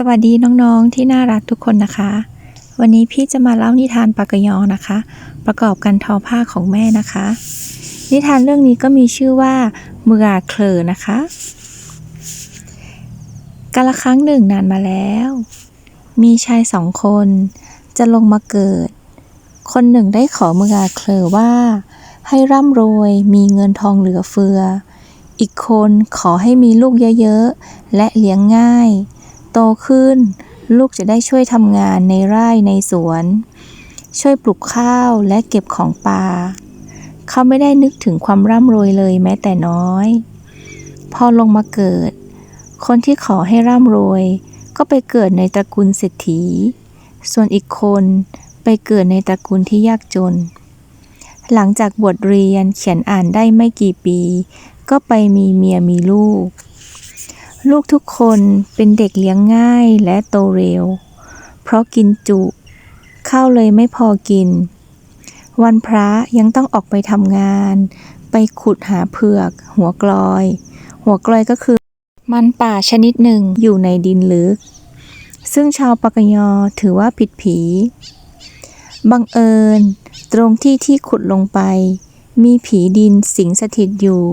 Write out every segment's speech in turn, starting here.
สวัสดีน้องๆที่น่ารักทุกคนนะคะ วันนี้พี่จะมาเล่านิทานปากยอนะคะ ประกอบกันทอผ้าของแม่นะคะ นิทานเรื่องนี้ก็มีชื่อว่าเมือเคลอนะคะกาละครั้งหนึ่งนานมาแล้ว มีชายสองคนจะลงมาเกิด คนหนึ่งได้ขอเมือเคลอว่า ให้ร่ำรวยมีเงินทองเหลือเฟือ อีกคนขอให้มีลูกเยอะๆและเลี้ยงง่าย โตขึ้น ลูกจะได้ช่วยทำงานในไร่ในสวน ช่วยปลูกข้าวและเก็บของป่า เขาไม่ได้นึกถึงความร่ำรวยเลยแม้แต่น้อย พอลงมาเกิด คนที่ขอให้ร่ำรวย ก็ไปเกิดในตระกูลเศรษฐี ส่วนอีกคนไปเกิดในตระกูลที่ยากจน หลังจากบวชเรียนเขียนอ่านได้ไม่กี่ปี ก็ไปมีเมียมีลูก ลูกทุกคนเป็นเด็กเลี้ยงง่ายและโตเร็ว เพราะกินจุ ข้าวเลยไม่พอกิน วันพระยังต้องออกไปทำงาน ไปขุดหาเผือก หัวกลอย หัวกลอยก็คือ มันป่าชนิดหนึ่งอยู่ในดินลึก ซึ่งชาวปากยอถือว่าผิดผี บังเอิญ ตรงที่ที่ขุดลงไป มีผีดินสิงสถิตอยู่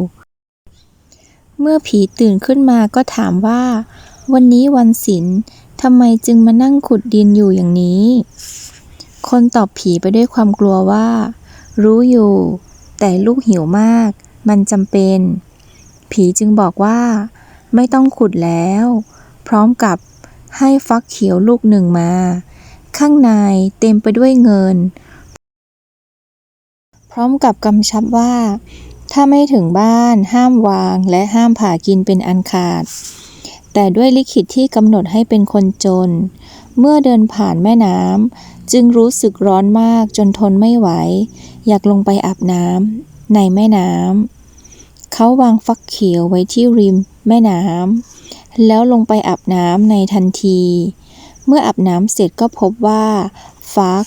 เมื่อผีตื่นขึ้นมาก็ถามว่า วันนี้วันศิลทำไมจึงมานั่งขุดดินอยู่อย่างนี้ คนตอบผีไปด้วยความกลัวว่า รู้อยู่ แต่ลูกหิวมาก มันจำเป็น ผีจึงบอกว่า ไม่ต้องขุดแล้ว พร้อมกับให้ฟักเขียวลูกหนึ่งมา ข้างในเต็มไปด้วยเงิน พร้อมกับกำชับว่า ถ้าไม่ถึงบ้าน ห้ามวาง และห้ามผ่ากินเป็นอันขาด แต่ด้วยลิขิตที่กำหนดให้เป็นคนจน เมื่อเดินผ่านแม่น้ำจึงรู้สึกร้อนมากจนทนไม่ไหว อยากลงไปอาบน้ำในแม่น้ำเขาวางฟักเขียวไว้ที่ริมแม่น้ำแล้วลงไปอาบน้ำในทันที เมื่ออาบน้ำเสร็จก็พบว่า ฟัก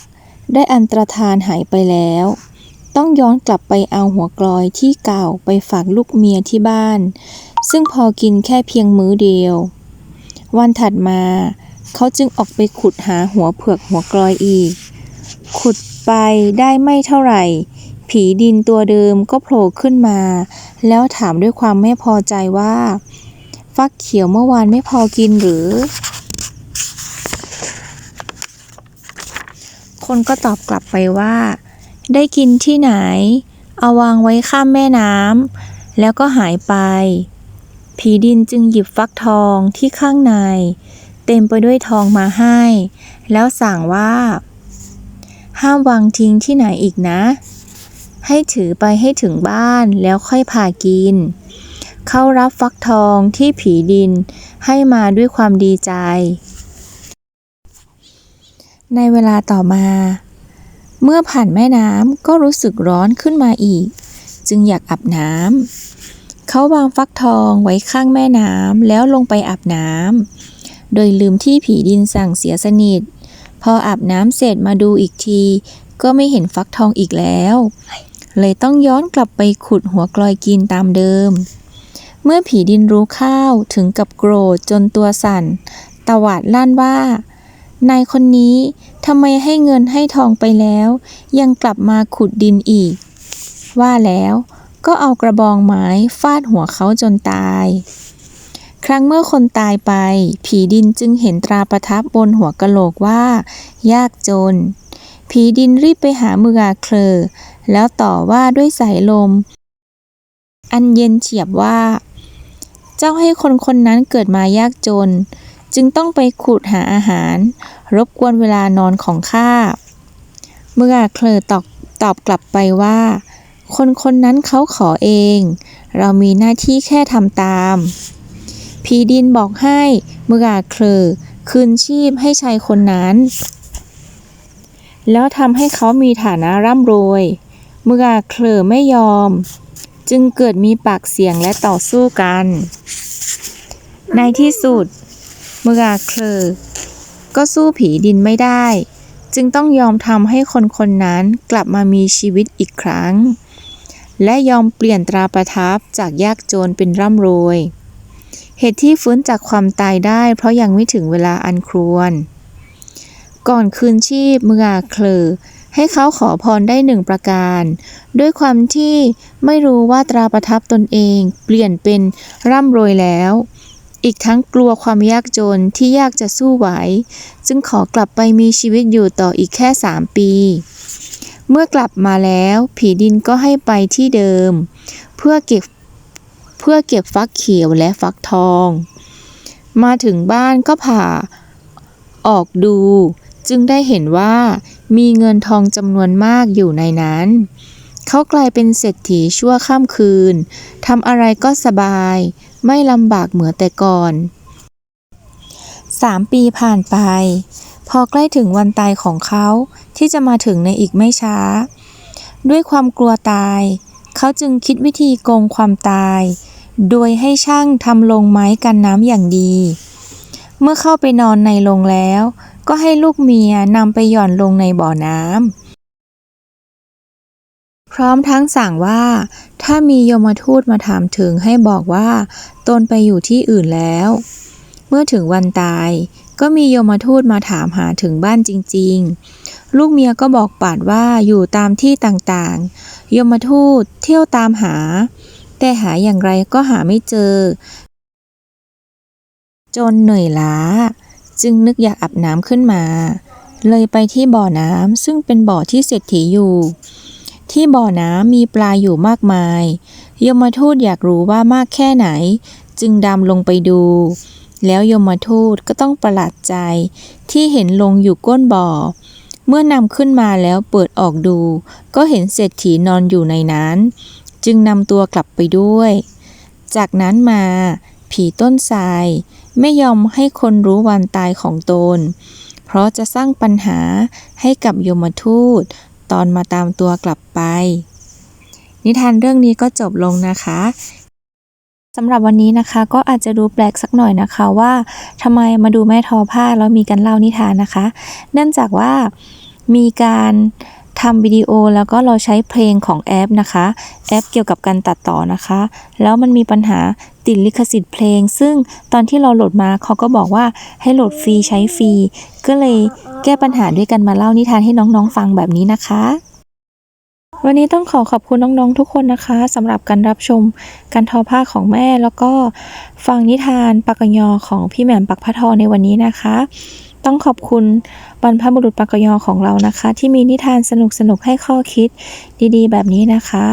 ได้อันตรธานหายไปแล้ว ต้องย้อนกลับไปเอาหัวกลอยที่เก่าไปฝากลูกเมียที่บ้าน ซึ่งพอกินแค่เพียงมื้อเดียว วันถัดมา เขาจึงออกไปขุดหาหัวเผือกหัวกลอยอีก ขุดไปได้ไม่เท่าไหร่ ผีดินตัวเดิมก็โผล่ขึ้นมา แล้วถามด้วยความไม่พอใจว่า ฟักเขียวเมื่อวานไม่พอกินหรือ คนก็ตอบกลับไปว่า ได้กินที่ไหน เอาวางไว้ข้ามแม่น้ำแล้วก็หายไป ผีดินจึงหยิบฟักทองที่ข้างใน เต็มไปด้วยทองมาให้ แล้วสั่งว่า ห้ามวางทิ้งที่ไหนอีกนะ ให้ถือไปให้ถึงบ้านแล้วค่อยพากิน เขารับฟักทองที่ผีดินให้มาด้วยความดีใจ ในเวลาต่อมา เมื่อผ่านแม่น้ำก็รู้สึกร้อนขึ้นมาอีก จึงอยากอาบน้ำเขาวางฟักทองไว้ข้างแม่น้ำแล้วลงไปอาบน้ำโดยลืมที่ผีดินสั่งเสียสนิท พออาบน้ำเสร็จมาดูอีกที ก็ไม่เห็นฟักทองอีกแล้ว เลยต้องย้อนกลับไปขุดหัวกลอยกินตามเดิม เมื่อผีดินรู้ข้าวถึงกับโกรธจนตัวสั่น ตวาดลั่นว่า นายคนนี้ ทำไมให้เงินให้ทองไปแล้ว ยังกลับมาขุดดินอีก ว่าแล้วก็เอากระบองไม้ฟาดหัวเขาจนตาย ครั้งเมื่อคนตายไป ผีดินจึงเห็นตราประทับบนหัวกะโหลกว่า ยากจน ผีดินรีบไปหามืออาเคลอแล้วต่อว่าด้วยสายลม อันเย็นเฉียบว่า เจ้าให้คนคนนั้นเกิดมายากจน จึงต้องไปขุดหาอาหาร รบกวนเวลานอนของข้า เมื่อเคลอตอบตอบกลับไปว่า คนคนนั้นเขาขอเอง เรามีหน้าที่แค่ทำตามผีดินบอกให้เมื่อเคลอคืนชีพให้ชายคนนั้น แล้วทำให้เขามีฐานะร่ำรวยเมื่อเคลอไม่ยอม จึงเกิดมีปากเสียงและต่อสู้กัน ในที่สุด เมื่อเคลอก็สู้ผีดินไม่ได้ จึงต้องยอมทำให้คนคนนั้นกลับมามีชีวิตอีกครั้ง และยอมเปลี่ยนตราประทับจากยากจนเป็นร่ำรวย เหตุที่ฟื้นจากความตายได้เพราะยังไม่ถึงเวลาอันควร ก่อนคืนชีพเมื่อเคลอให้เขาขอพรได้หนึ่งประการ ด้วยความที่ไม่รู้ว่าตราประทับตนเอง เปลี่ยนเป็นร่ำรวยแล้ว อีกทั้งกลัวความยากจนที่ยากจะสู้ไหว จึงขอกลับไปมีชีวิตอยู่ต่ออีกแค่สามปี เมื่อกลับมาแล้ว ผีดินก็ให้ไปที่เดิม เพื่อเก็บเพื่อเก็บฟักเขียวและฟักทอง มาถึงบ้านก็ผ่าออกดู จึงได้เห็นว่ามีเงินทองจำนวนมากอยู่ในนั้น เขากลายเป็นเศรษฐีชั่วข้ามคืนทำอะไรก็สบาย ไม่ลำบากเหมือนแต่ก่อน สามปีผ่านไป พอใกล้ถึงวันตายของเขาที่จะมาถึงในอีกไม่ช้า ด้วยความกลัวตาย เขาจึงคิดวิธีโกงความตาย โดยให้ช่างทำลงไม้กันน้ำอย่างดี เมื่อเข้าไปนอนในโรงแล้ว ก็ให้ลูกเมียนำไปหย่อนลงในบ่อน้ำ พร้อมทั้งสั่งว่า ถ้ามีโยมทูตมาถามถึงให้บอกว่า ตนไปอยู่ที่อื่นแล้ว เมื่อถึงวันตาย ก็มีโยมทูตมาถามหาถึงบ้านจริง ๆ ลูกเมียก็บอกปาดว่าอยู่ตามที่ต่างๆโยมทูตเที่ยวตามหา แต่หาอย่างไรก็หาไม่เจอ จนเหนื่อยล้า จึงนึกอยากอาบน้ำขึ้นมา เลยไปที่บ่อน้ำซึ่งเป็นบ่อที่เศรษฐีอยู่ ที่บ่อน้ำมีปลาอยู่มากมาย ยมทูตอยากรู้ว่ามากแค่ไหน จึงดำลงไปดู แล้วยมทูตก็ต้องประหลาดใจ ที่เห็นลงอยู่ก้นบ่อ เมื่อนำขึ้นมาแล้วเปิดออกดู ก็เห็นเศรษฐีนอนอยู่ในนั้น จึงนำตัวกลับไปด้วย จากนั้นมา ผีต้นทรายไม่ยอมให้คนรู้วันตายของตน เพราะจะสร้างปัญหาให้กับยมทูต ตอนมาตามตัวกลับไป นิทานเรื่องนี้ก็จบลงนะคะสำหรับวันนี้นะคะก็อาจจะดูแปลกสักหน่อยนะคะว่าทำไมมาดูแม่ทอผ้าแล้วมีการเล่านิทานนะคะ เนื่องจากว่ามีการ ทำวิดีโอแล้วก็เราใช้เพลงของแอปนะคะ แอปเกี่ยวกับการตัดต่อนะคะ แล้วมันมีปัญหาติดลิขสิทธิ์เพลง ซึ่งตอนที่เราโหลดมาเขาก็บอกว่าให้โหลดฟรีใช้ฟรี ก็เลยแก้ปัญหาด้วยกันมาเล่านิทานให้น้องๆฟังแบบนี้นะคะ วันนี้ต้องขอขอบคุณน้องๆทุกคนนะคะสำหรับการรับชมการทอผ้าของแม่แล้วก็ฟังนิทานปากกยอของพี่แหม่มปักพะทอในวันนี้นะคะ ต้องขอบคุณบรรพบุรุษปากยอของเรานะคะ ที่มีนิทานสนุกสนุกให้ข้อคิดดีๆ แบบนี้นะคะ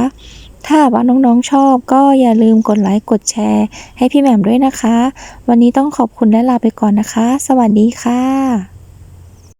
ถ้าว่าน้องๆชอบก็อย่าลืมกดไลค์กดแชร์ ให้พี่แหม่มด้วยนะคะ วันนี้ต้องขอบคุณและลาไปก่อนนะคะ สวัสดีค่ะ